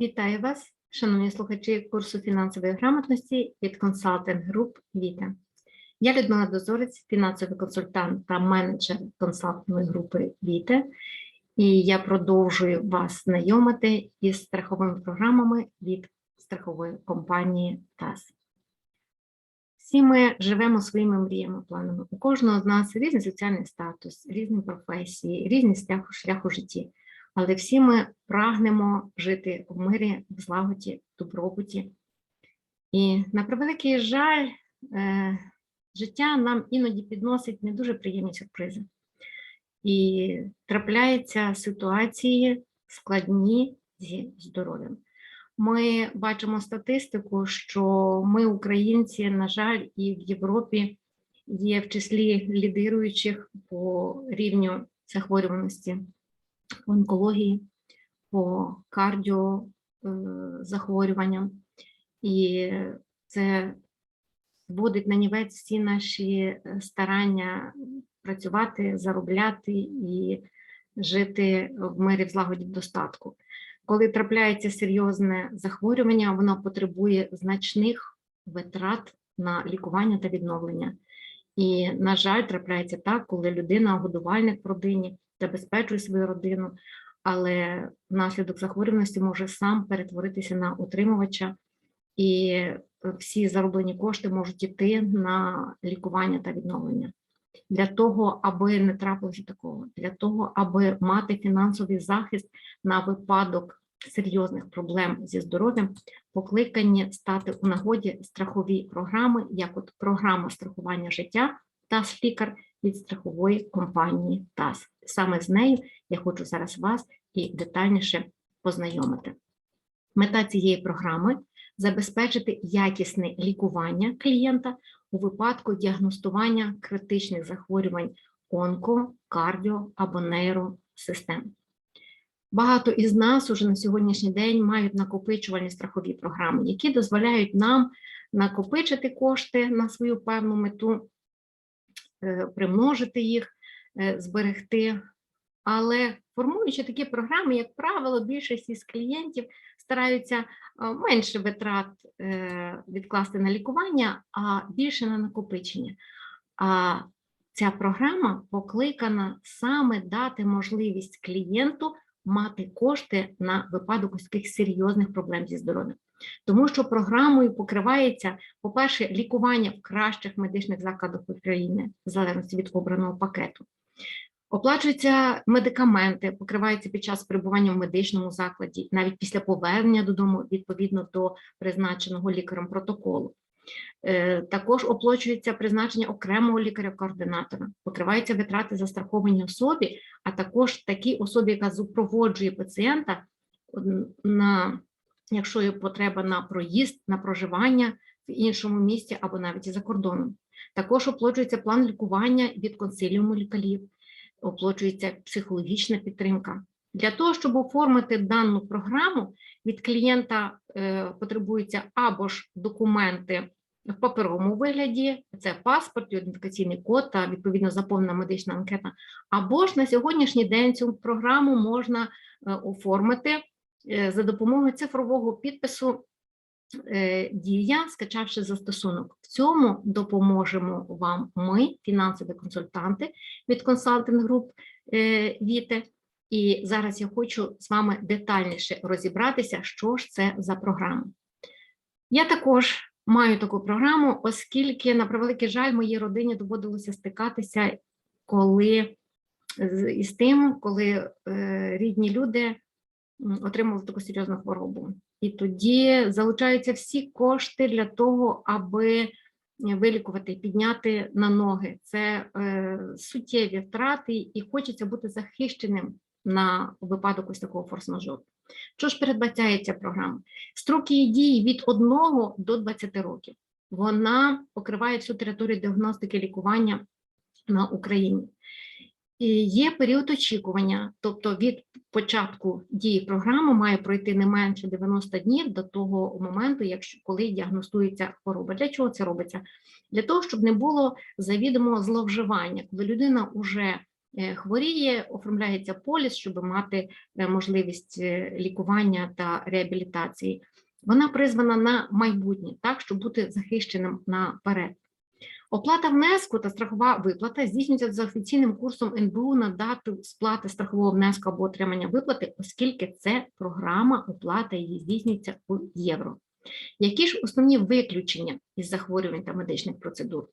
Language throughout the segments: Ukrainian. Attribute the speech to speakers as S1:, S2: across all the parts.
S1: Вітаю вас, шановні слухачі курсу фінансової грамотності від консалтинг груп Віта. Я Людмила Дозорець, фінансовий консультант та менеджер консалтингової групи Віта, і я продовжую вас знайомити із страховими програмами від страхової компанії ТАС. Всі ми живемо своїми мріями, планами. У кожного з нас різний соціальний статус, різні професії, різний шлях, у житті. Але всі ми прагнемо жити в мирі, в злагоді, в добробуті. І на превеликий жаль, е, життя нам іноді підносить не дуже приємні сюрпризи. І трапляються ситуації складні зі здоров'ям. Ми бачимо статистику, що ми, українці, на жаль, і в Європі є в числі лідируючих по рівню захворюваності по онкології, по кардіозахворюванням. І це вводить на нівець всі наші е, старання працювати, заробляти і жити в мирі в злагоді в достатку. Коли трапляється серйозне захворювання, воно потребує значних витрат на лікування та відновлення. І, на жаль, трапляється так, коли людина, годувальник в родині, забезпечує свою родину, але внаслідок захворюваності може сам перетворитися на утримувача, і всі зароблені кошти можуть йти на лікування та відновлення. Для того, аби не трапилося такого, для того, аби мати фінансовий захист на випадок серйозних проблем зі здоров'ям, покликані стати у нагоді страхові програми, як от програма страхування життя та спікер від страхової компанії ТАС. Саме з нею я хочу зараз вас і детальніше познайомити. Мета цієї програми забезпечити якісне лікування клієнта у випадку діагностування критичних захворювань онко, кардіо або нейросистем. Багато із нас уже на сьогоднішній день мають накопичувальні страхові програми, які дозволяють нам накопичити кошти на свою певну мету, примножити їх, е, зберегти. Але формуючи такі програми, як правило, більшість із клієнтів стараються е, менше витрат відкласти на лікування, а більше на накопичення. А ця програма покликана саме дати можливість клієнту мати кошти на випадок ось таких серйозних проблем зі здоров'ям. Тому що програмою покривається, по-перше, лікування в кращих медичних закладах України, в залежності від обраного пакету. Оплачуються медикаменти, покриваються під час перебування в медичному закладі, навіть після повернення додому відповідно до призначеного лікарем протоколу. Е, також оплачується призначення окремого лікаря-координатора, покриваються витрати застраховані особі, а також такій особі, яка супроводжує пацієнта, на, якщо є потреба на проїзд, на проживання в іншому місті або навіть за кордоном. Також оплачується план лікування від консиліуму лікарів, оплачується психологічна підтримка. Для того, щоб оформити дану програму, від клієнта е, потребуються або ж документи в паперовому вигляді, це паспорт, ідентифікаційний код та відповідно заповнена медична анкета. Або ж на сьогоднішній день цю програму можна е, оформити за допомогою цифрового підпису е, дія, скачавши застосунок. В цьому допоможемо вам ми, фінансові консультанти від консалтинг груп Віте. І зараз я хочу з вами детальніше розібратися, що ж це за програма. Я також маю таку програму, оскільки, на превеликий жаль, моїй родині доводилося стикатися, коли із тим, коли е, рідні люди отримали таку серйозну хворобу. І тоді залучаються всі кошти для того, аби вилікувати, підняти на ноги. Це е, суттєві втрати, і хочеться бути захищеним на випадок ось такого форс-мажору. Що ж передбачається програма? Строки її дії від 1 до 20 років. Вона покриває всю територію діагностики лікування на Україні. Є період очікування, тобто від початку дії програми має пройти не менше 90 днів до того моменту, якщо коли діагностується хвороба. Для чого це робиться? Для того, щоб не було завідомо зловживання, коли людина вже е, хворіє, оформляється поліс, щоб мати е, можливість е, лікування та реабілітації. Вона призвана на майбутнє, так, щоб бути захищеним наперед. Оплата внеску та страхова виплата здійснюється за офіційним курсом НБУ на дату сплати страхового внеску або отримання виплати, оскільки це програма оплата її здійснюється у євро. Які ж основні виключення із захворювань та медичних процедур?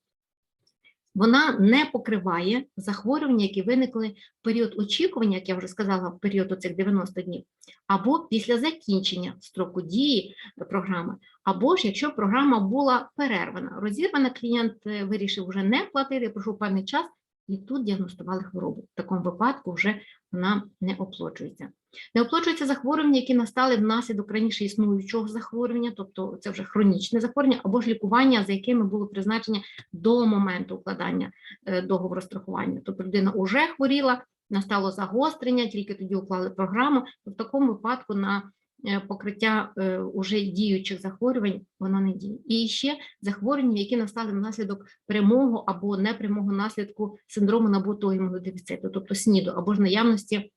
S1: Вона не покриває захворювання, які виникли в період очікування, як я вже сказала, в період оцих 90 днів, або після закінчення строку дії програми, або ж якщо програма була перервана, розірвана, клієнт е, вирішив вже не платити, пройшов певний час, і тут діагностували хворобу. В такому випадку вже вона не оплачується. Не оплачуються захворювання, які настали внаслідок раніше існуючого захворювання, тобто це вже хронічне захворювання, або ж лікування, за якими було призначення до моменту укладання е, договору страхування. Тобто людина вже хворіла, настало загострення, тільки тоді уклали програму. В такому випадку на е, покриття е, уже діючих захворювань воно не діє. І ще захворювання, які настали внаслідок прямого або непрямого наслідку синдрому набутого імунодефіциту, тобто СНІДу, або ж наявності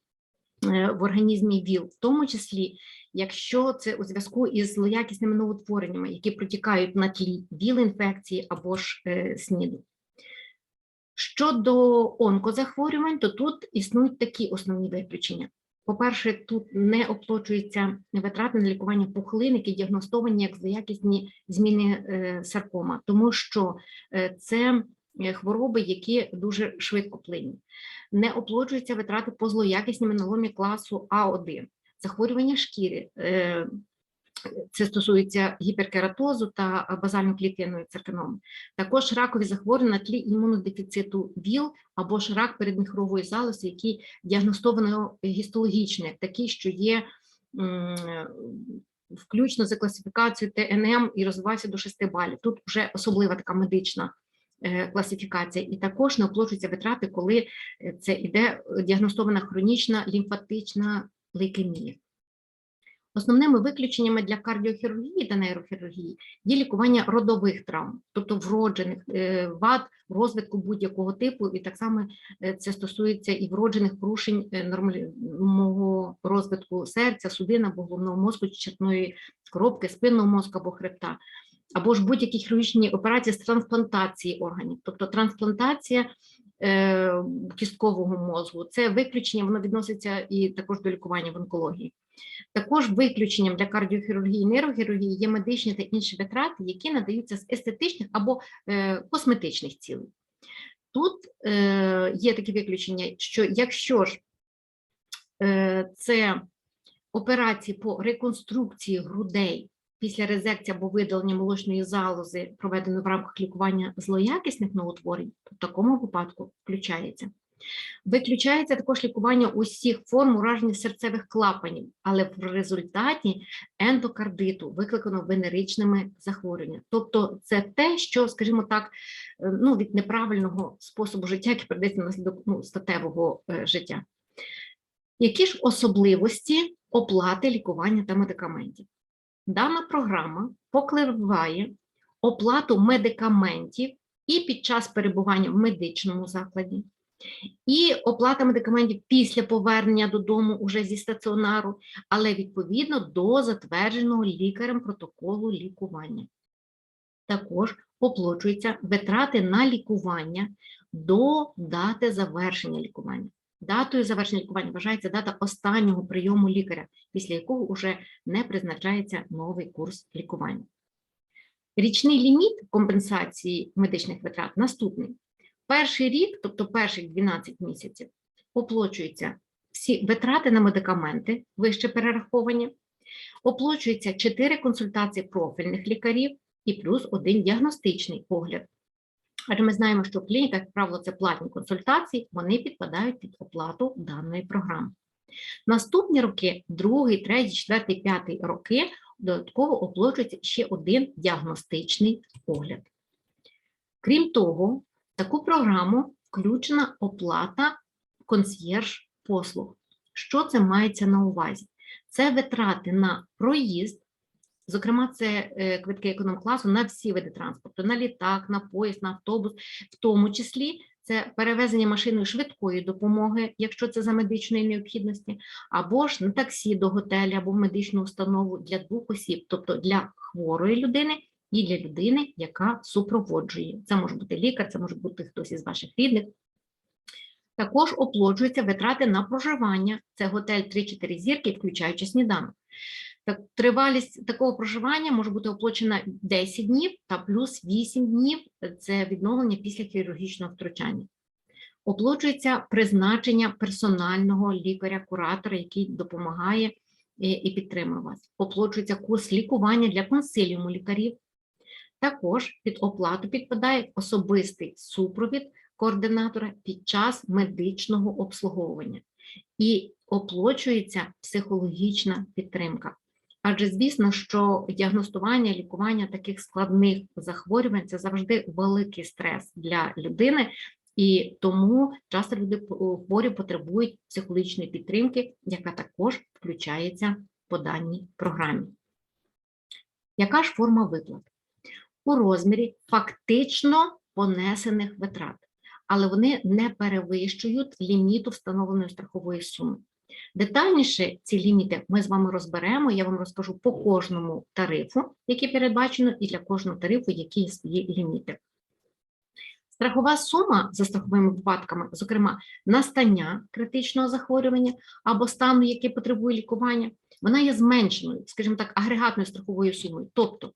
S1: в організмі ВІЛ, в тому числі, якщо це у зв'язку із злоякісними новотвореннями, які протікають на тлі ВІЛ-інфекції або ж е, СНІДу. Щодо онкозахворювань, то тут існують такі основні виключення. По-перше, тут не оплачуються витрати на лікування пухлин, які діагностовані як злоякісні зміни е, саркома, тому що е, це е, хвороби, які дуже швидкоплинні. Не оплачуються витрати по злоякісній меналомі класу А1, захворювання шкіри. е, Це стосується гіперкератозу та базально-клітинної циркономи. Також ракові захворювання на тлі імунодефіциту ВІЛ або ж рак передміхрової залози, який діагностовано гістологічно, такий, що є включно за класифікацією ТНМ і розвивався до 6 балів. Тут вже особлива така медична е, класифікація, і також не оплачуються витрати, коли е, це іде діагностована хронічна лімфатична лейкемія. Основними виключеннями для кардіохірургії та нейрохірургії є лікування родових травм, тобто вроджених е, вад розвитку будь-якого типу, і так само е, це стосується і вроджених порушень е, нормального розвитку серця, судин або головного мозку, чи черепної коробки, спинного мозку або хребта, або ж будь-які хірургічні операції з трансплантації органів, тобто трансплантація е, кісткового мозку, це виключення, воно відноситься і також до лікування в онкології. Також виключенням для кардіохірургії і нейрохірургії є медичні та інші витрати, які надаються з естетичних або е, косметичних цілей. Тут е, є такі виключення, що якщо ж е, це операції по реконструкції грудей після резекції або видалення молочної залози, проведеної в рамках лікування злоякісних новотворень, то в такому випадку включається. Виключається також лікування усіх форм ураження серцевих клапанів, але в результаті ендокардиту, викликано венеричними захворюваннями. Тобто це те, що, скажімо так, е, ну, від неправильного способу життя, який передається внаслідок ну, статевого е, життя. Які ж особливості оплати лікування та медикаментів? Дана програма покриває оплату медикаментів і під час перебування в медичному закладі, і оплата медикаментів після повернення додому уже зі стаціонару, але відповідно до затвердженого лікарем протоколу лікування. Також оплачуються витрати на лікування до дати завершення лікування. Датою завершення лікування вважається дата останнього прийому лікаря, після якого вже не призначається новий курс лікування. Річний ліміт компенсації медичних витрат наступний. Перший рік, тобто перших 12 місяців, оплачуються всі витрати на медикаменти, вище перераховані, оплачуються 4 консультації профільних лікарів і плюс один діагностичний огляд. Адже ми знаємо, що клініка, як правило, це платні консультації, вони підпадають під оплату даної програми. Наступні роки, другий, третій, четвертий, п'ятий роки, додатково оплачується ще один діагностичний огляд. Крім того, в таку програму включена оплата консьєрж послуг. Що це мається на увазі? Це витрати на проїзд, Зокрема, це е, квитки економ-класу на всі види транспорту, на літак, на поїзд, на автобус, в тому числі це перевезення машиною швидкої допомоги, якщо це за медичної необхідності, або ж на таксі до готелю або в медичну установу для двох осіб, тобто для хворої людини і для людини, яка супроводжує. Це може бути лікар, це може бути хтось із ваших рідних. Також оплачуються витрати на проживання. Це готель 3-4 зірки, включаючи сніданок. Так, тривалість такого проживання може бути оплачена 10 днів та плюс 8 днів це відновлення після хірургічного втручання. Оплачується призначення персонального лікаря-куратора, який допомагає і і підтримує вас. Оплачується курс лікування для консиліуму лікарів. Також під оплату підпадає особистий супровід координатора під час медичного обслуговування і оплачується психологічна підтримка. Адже звісно, що діагностування, лікування таких складних захворювань це завжди великий стрес для людини, і тому часто люди хворі потребують психологічної підтримки, яка також включається по даній програмі. Яка ж форма виплат? У розмірі фактично понесених витрат, але вони не перевищують ліміту встановленої страхової суми. Детальніше ці ліміти ми з вами розберемо, я вам розкажу по кожному тарифу, який передбачено, і для кожного тарифу, які є ліміти. Страхова сума за страховими випадками, зокрема, настання критичного захворювання або стану, який потребує лікування, вона є зменшеною, скажімо так, агрегатною страховою сумою. Тобто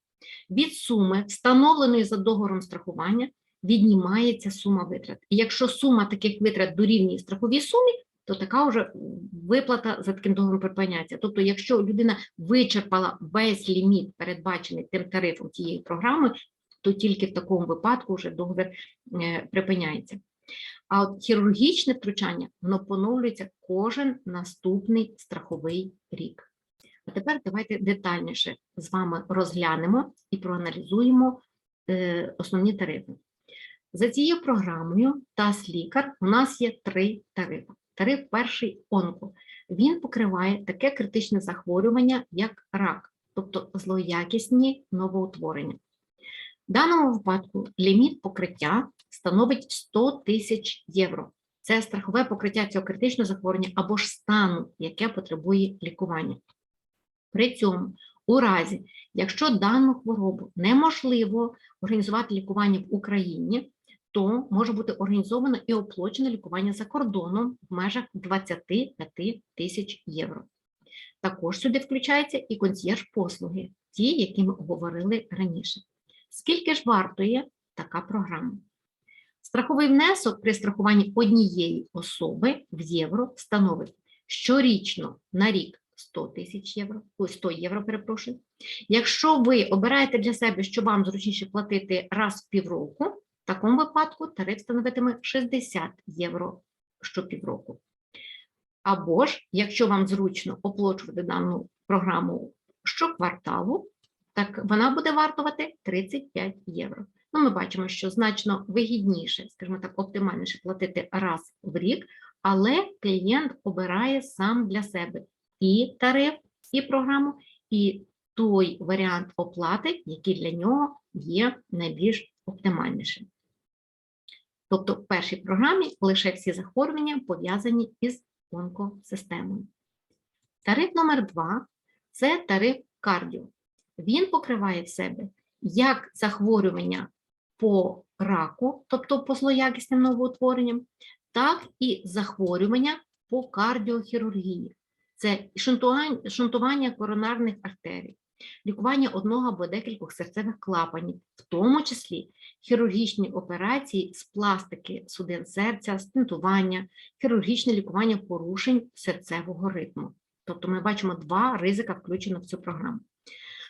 S1: від суми, встановленої за договором страхування, віднімається сума витрат. І якщо сума таких витрат дорівнює страховій сумі, то така вже виплата за таким договором припиняється. Тобто, якщо людина вичерпала весь ліміт, передбачений тим тарифом тієї програми, то тільки в такому випадку вже договір е, припиняється. А от хірургічне втручання воно поновлюється кожен наступний страховий рік. А тепер давайте детальніше з вами розглянемо і проаналізуємо е, основні тарифи. За цією програмою ТАС лікар у нас є три тарифи. Тариф перший онко. Він покриває таке критичне захворювання, як рак, тобто злоякісні новоутворення. В даному випадку ліміт покриття становить 100 тисяч євро. Це страхове покриття цього критичного захворювання або ж стану, яке потребує лікування. При цьому, у разі, якщо дану хворобу неможливо організувати лікування в Україні, то може бути організовано і оплачено лікування за кордоном в межах 25 тисяч євро. Також сюди включаються і консьєрж-послуги, ті, які ми говорили раніше. Скільки ж вартує така програма? Страховий внесок при страхуванні однієї особи в євро становить щорічно на рік 100 тисяч євро, ой, 100 євро, перепрошую. Якщо ви обираєте для себе, що вам зручніше платити раз в півроку, в такому випадку тариф становитиме 60 євро щопівроку. Або ж, якщо вам зручно оплачувати дану програму щокварталу, так вона буде вартувати 35 євро. Ну, ми бачимо, що значно вигідніше, скажімо так, оптимальніше платити раз в рік, але клієнт обирає сам для себе і тариф, і програму, і той варіант оплати, який для нього є найбільш оптимальнішим. Тобто в першій програмі лише всі захворювання пов'язані із онкосистемою. Тариф номер 2 це тариф кардіо. Він покриває в себе як захворювання по раку, тобто по злоякісним новоутворенням, так і захворювання по кардіохірургії. Це шунтування коронарних артерій, лікування одного або декількох серцевих клапанів, в тому числі хірургічні операції з пластики судин серця, стентування, хірургічне лікування порушень серцевого ритму. Тобто ми бачимо два ризика включено в цю програму.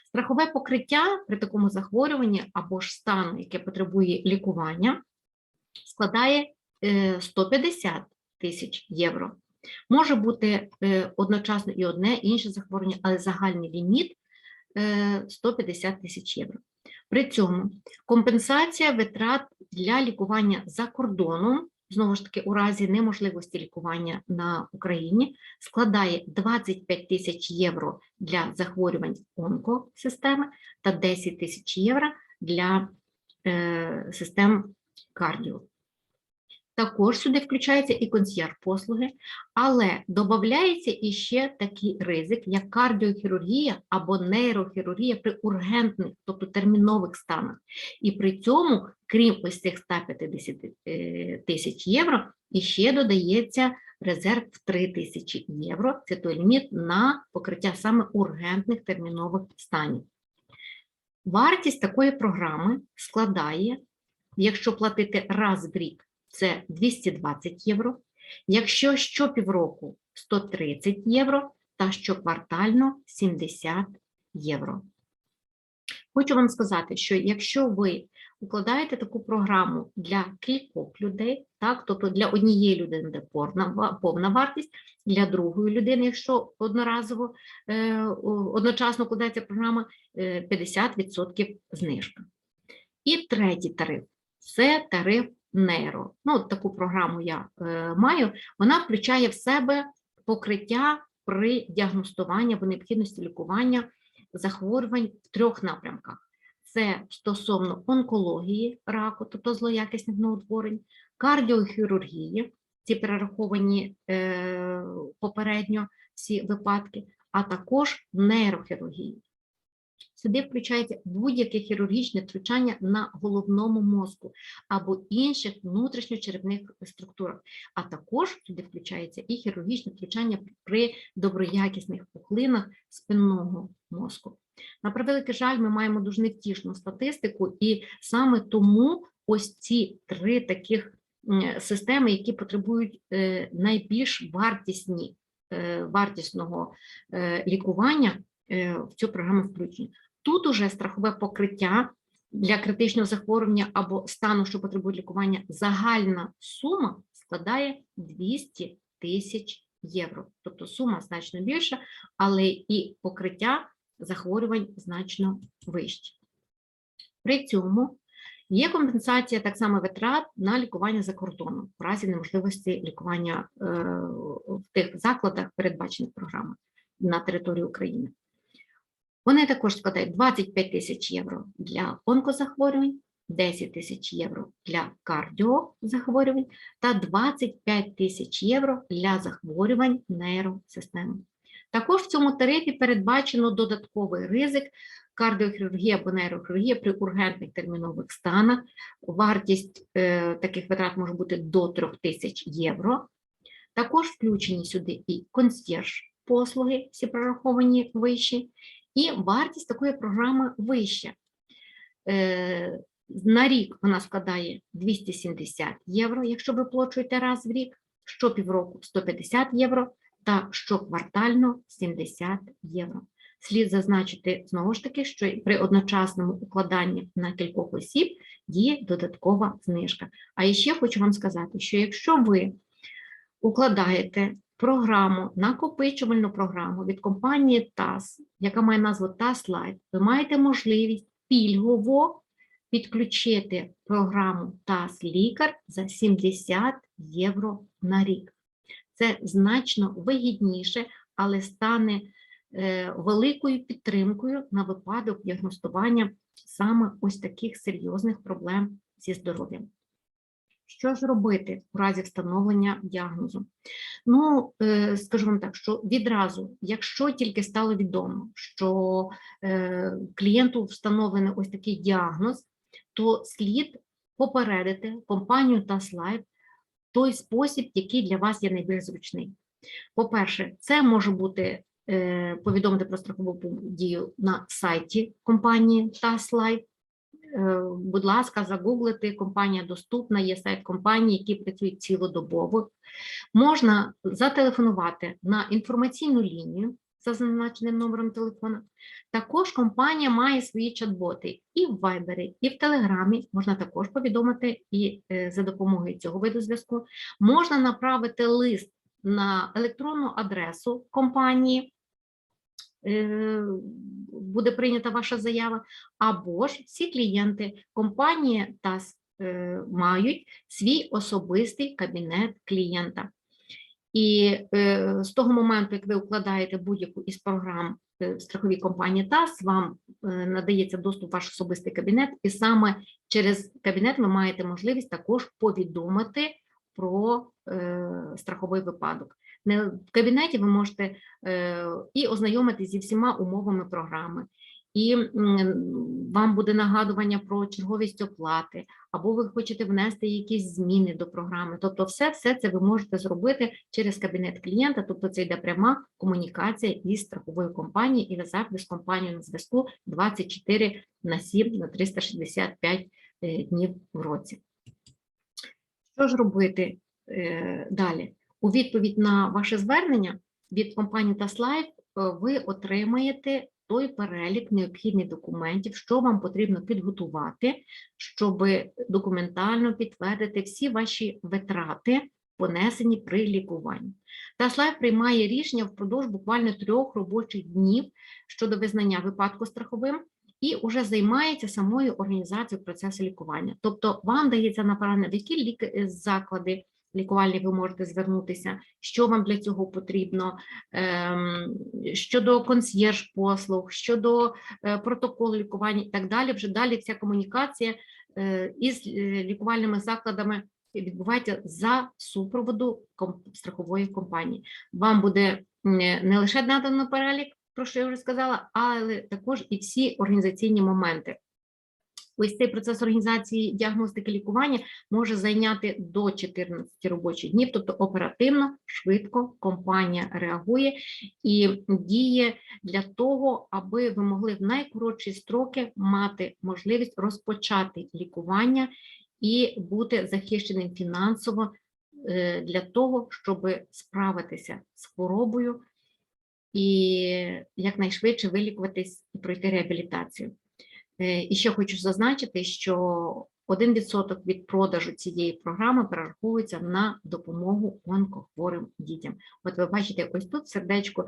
S1: Страхове покриття при такому захворюванні або ж стану, яке потребує лікування, складає 150 е, тисяч євро. Може бути е, одночасно і одне, і інше захворювання, але загальний ліміт 150 е, тисяч євро. При цьому компенсація витрат для лікування за кордоном, знову ж таки, у разі неможливості лікування на Україні, складає 25 тисяч євро для захворювань онкосистеми та 10 тисяч євро для е, систем кардіо. Також сюди включаються і консьєрж-послуги, але додається іще такий ризик, як кардіохірургія або нейрохірургія при ургентних, тобто термінових станах. І при цьому, крім ось цих 150 е, тисяч євро, іще додається резерв в 3 тисячі євро. Це той ліміт на покриття саме ургентних термінових станів. Вартість такої програми складає, якщо платити раз в рік, це 220 євро, якщо щопівроку 130 євро та щоквартально 70 євро. Хочу вам сказати, що якщо ви укладаєте таку програму для кількох людей, так, тобто для однієї людини де повна, повна вартість, для другої людини, якщо одноразово е, одночасно укладається програма, е, 50% знижка. І третій тариф це тариф нейро. Ну, таку програму я е, маю. Вона включає в себе покриття при діагностуванні або необхідності лікування захворювань в трьох напрямках. Це стосовно онкології раку, тобто злоякісних новотворень, кардіохірургії, ці перераховані е, попередньо всі випадки, а також нейрохірургії. Сюди включається будь-яке хірургічне втручання на головному мозку або інших внутрішньочерепних структурах, а також сюди включається і хірургічне втручання при доброякісних пухлинах спинного мозку. На превеликий жаль, ми маємо дуже невтішну статистику, і саме тому ось ці три таких системи, які потребують е, найбільш вартісні, е, вартісного е, лікування, в цю програму включені. Тут уже страхове покриття для критичного захворювання або стану, що потребує лікування, загальна сума складає 200 тисяч євро. Тобто сума значно більша, але і покриття захворювань значно вище. При цьому є компенсація так само витрат на лікування за кордоном в разі неможливості лікування е, в тих закладах, передбачених програмою на території України. Вони також складають 25 тисяч євро для онкозахворювань, 10 тисяч євро для кардіозахворювань та 25 тисяч євро для захворювань нейросистеми. Також в цьому тарифі передбачено додатковий ризик кардіохірургія або нейрохірургія при ургентних термінових станах. Вартість е, таких витрат може бути до 3 тисяч євро. Також включені сюди і консьєрж послуги, всі прораховані вищі, і вартість такої програми вища. Е, На рік вона складає 270 євро, якщо ви оплачуєте раз в рік, щопівроку 150 євро та щоквартально 70 євро. Слід зазначити знову ж таки, що при одночасному укладанні на кількох осіб діє додаткова знижка. А ще хочу вам сказати, що якщо ви укладаєте програму, накопичувальну програму від компанії ТАС, яка має назву TAS Lite, ви маєте можливість пільгово підключити програму ТАС Лікар за 70 євро на рік. Це значно вигідніше, але стане е, великою підтримкою на випадок діагностування саме ось таких серйозних проблем зі здоров'ям. Що ж робити в разі встановлення діагнозу? Ну, е, скажу вам так, що відразу, якщо тільки стало відомо, що е, клієнту встановлений ось такий діагноз, то слід попередити компанію TASLife той спосіб, який для вас є найбільш зручний. По-перше, це може бути е, повідомити про страхову дію на сайті компанії. Е, Будь ласка, загуглити, компанія доступна, є сайт компанії, які працюють цілодобово. Можна зателефонувати на інформаційну лінію за зазначеним номером телефона. Також компанія має свої чат-боти і в Viber, і в Телеграмі. Можна також повідомити і е, за допомогою цього виду зв'язку. Можна направити лист на електронну адресу компанії. Е, Буде прийнята ваша заява, або ж всі клієнти компанії ТАС е, мають свій особистий кабінет клієнта. І е, з того моменту, як ви укладаєте будь-яку із програм страховій компанії ТАС, вам надається доступ в ваш особистий кабінет, і саме через кабінет ви маєте можливість також повідомити про страховий випадок. Не в кабінеті ви можете е, і ознайомитися зі всіма умовами програми, і вам буде нагадування про черговість оплати, або ви хочете внести якісь зміни до програми. Тобто, все, все це ви можете зробити через кабінет клієнта. Тобто, це йде пряма комунікація із страховою компанією, і ви завжди з компанією на зв'язку 24 на 7 на 365 е, днів в році. Що ж робити е, далі? У відповідь на ваше звернення від компанії Таслайф ви отримаєте той перелік необхідних документів, що вам потрібно підготувати, щоб документально підтвердити всі ваші витрати, понесені при лікуванні. Таслайф приймає рішення впродовж буквально трьох робочих днів щодо визнання випадку страховим і вже займається самою організацією процесу лікування. Тобто вам дається направлення, в які ліки- заклади лікувальні ви можете звернутися, що вам для цього потрібно, ем, щодо консьєрж послуг, щодо е, протоколу лікування і так далі. Вже далі вся комунікація е, із е, лікувальними закладами відбувається за супроводу страхової компанії. Вам буде не лише надано перелік, про що я вже сказала, але також і всі організаційні моменти. Ось цей процес організації діагностики лікування може зайняти до 14 робочих днів, тобто оперативно, швидко компанія реагує і діє для того, аби ви могли в найкоротші строки мати можливість розпочати лікування і бути захищеним фінансово е, для того, щоб справитися з хворобою і якнайшвидше вилікуватись і пройти реабілітацію. Е, І ще хочу зазначити, що 1% від продажу цієї програми перераховується на допомогу онкохворим дітям. От ви бачите, ось тут сердечко.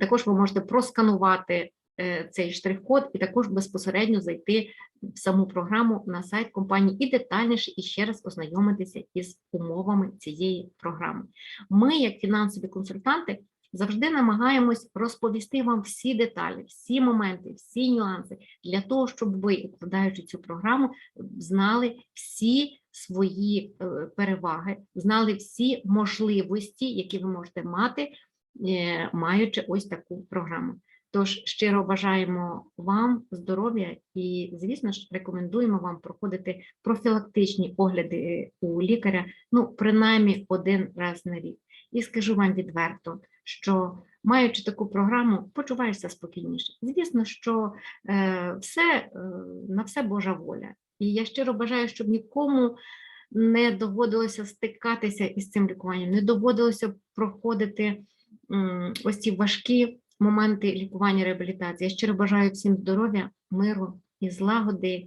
S1: Також ви можете просканувати е, цей штрих-код і також безпосередньо зайти в саму програму на сайт компанії і детальніше і ще раз ознайомитися із умовами цієї програми. Ми, як фінансові консультанти, завжди намагаємось розповісти вам всі деталі, всі моменти, всі нюанси для того, щоб ви, укладаючи цю програму, знали всі свої е, переваги, знали всі можливості, які ви можете мати, е, маючи ось таку програму. Тож щиро бажаємо вам здоров'я і, звісно ж, рекомендуємо вам проходити профілактичні огляди у лікаря, ну, принаймні один раз на рік. І скажу вам відверто, що маючи таку програму, почуваєшся спокійніше. Звісно, що е, все е, на все Божа воля. І я щиро бажаю, щоб нікому не доводилося стикатися із цим лікуванням, не доводилося проходити ось ці важкі моменти лікування реабілітації. Я щиро бажаю всім здоров'я, миру і злагоди.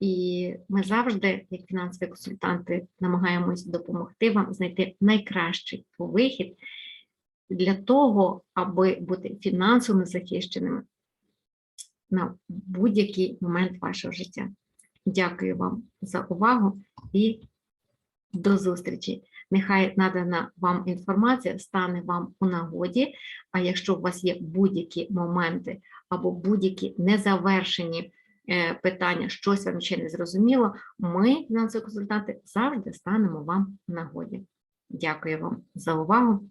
S1: І ми завжди, як фінансові консультанти, намагаємось допомогти вам знайти найкращий вихід для того, аби бути фінансово захищеними на будь-який момент вашого життя. Дякую вам за увагу і до зустрічі. Нехай надана вам інформація стане вам у нагоді. А якщо у вас є будь-які моменти або будь-які незавершені е, питання, щось вам ще не зрозуміло, ми, фінансові консультанти, завжди станемо вам у нагоді. Дякую вам за увагу